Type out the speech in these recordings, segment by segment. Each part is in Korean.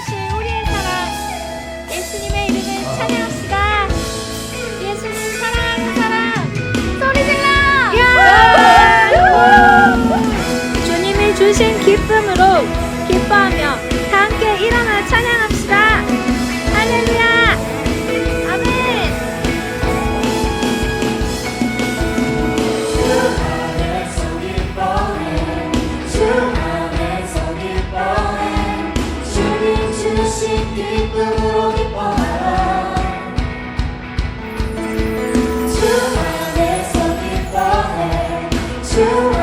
주님의 사랑. 예수님의 이름을 찬양합시다. 주신 기쁨을 to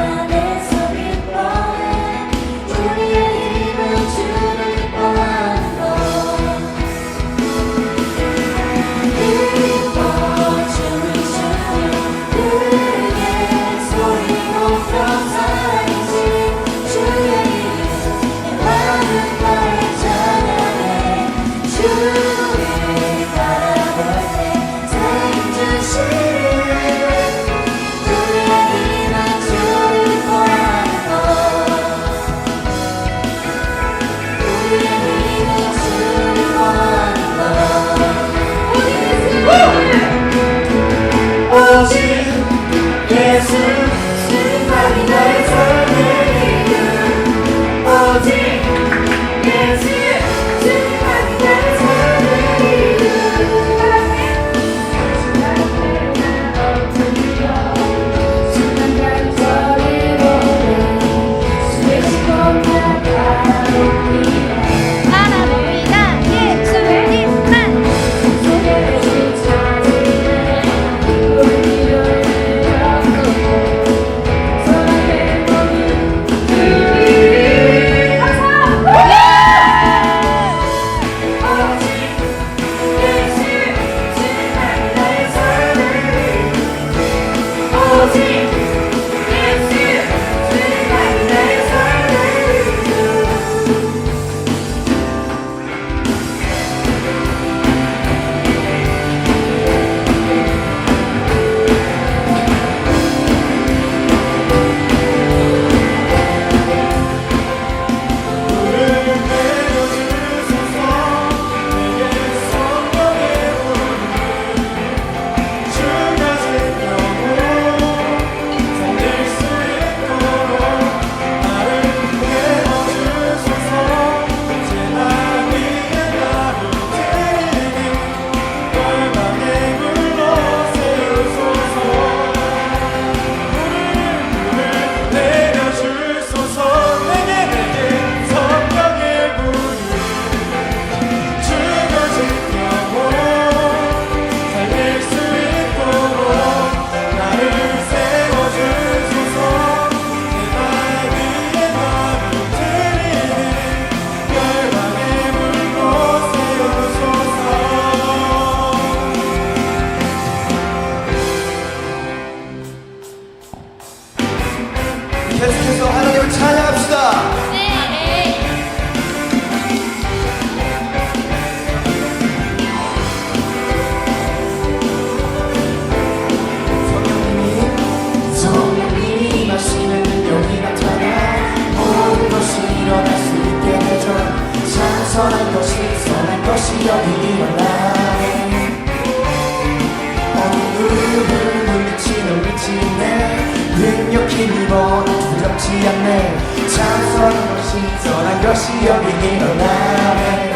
12번 두렵지 않네. 참선 것이 선한 것이 여기 일어나네.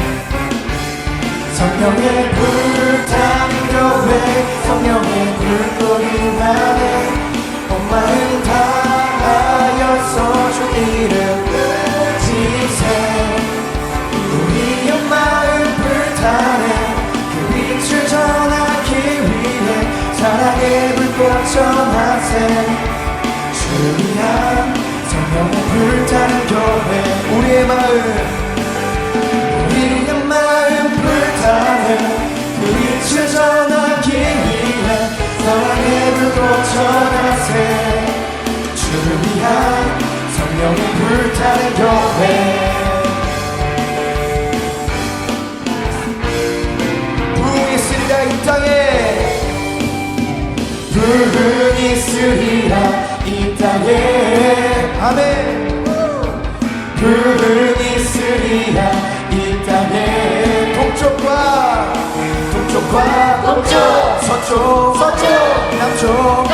성령의 불타는 교회 성령의 불꽃이 나네. 엄마는 다하여서 주 이름 지세. 우리 엄마는 불타네. 그 빛을 전하기 위해 사랑의 불꽃 전하세. 주이한 성령의 불타는 교회 우리의 마음. 우리의 마음 불타는 그 일을 전하 동과 동쪽 서쪽 서쪽 남쪽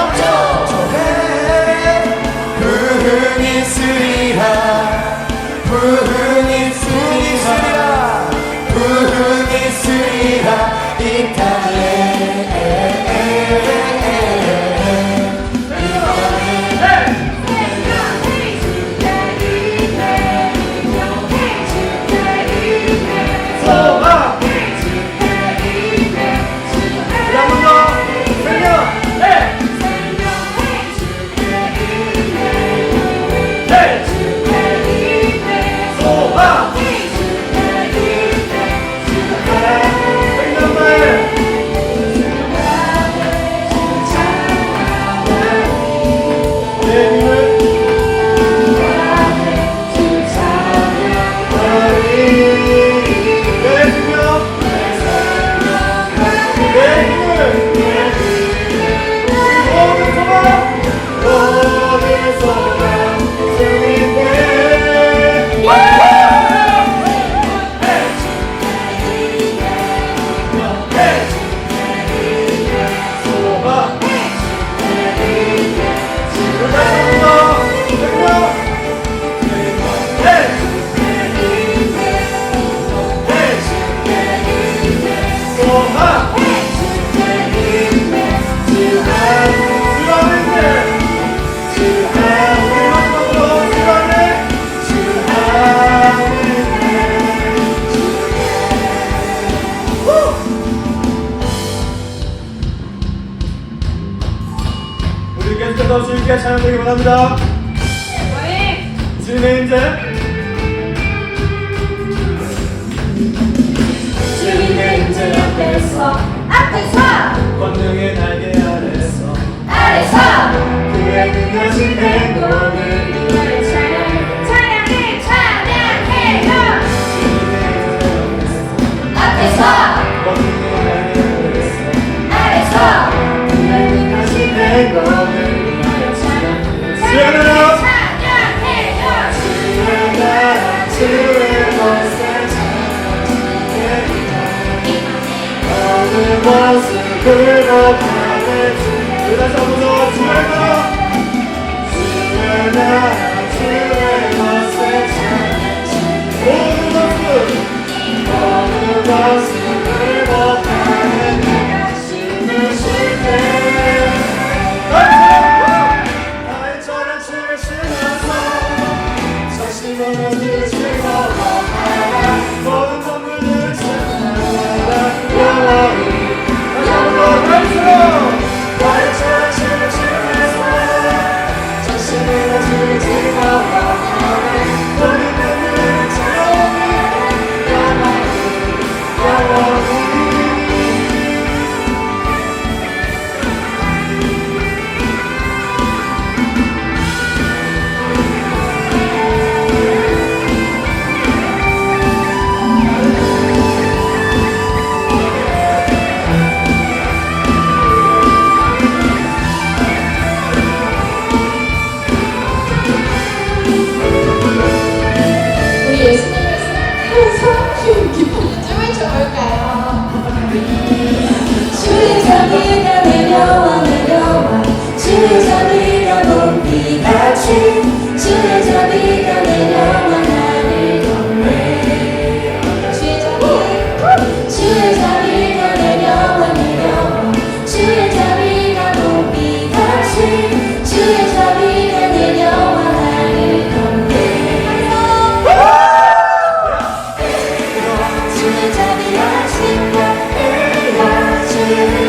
더 즐겁게 찬양드리기 원합니다. 주님의 인재. 주님의 인재 앞에서 앞에서 권능의 날개 아래서 아래서 그의 능하신 행동 모습을 나타내 주 다시 한번 더. 주의 나 주의 나 주의 맛에 찬. 모든 것을 모든 것을 Spirit.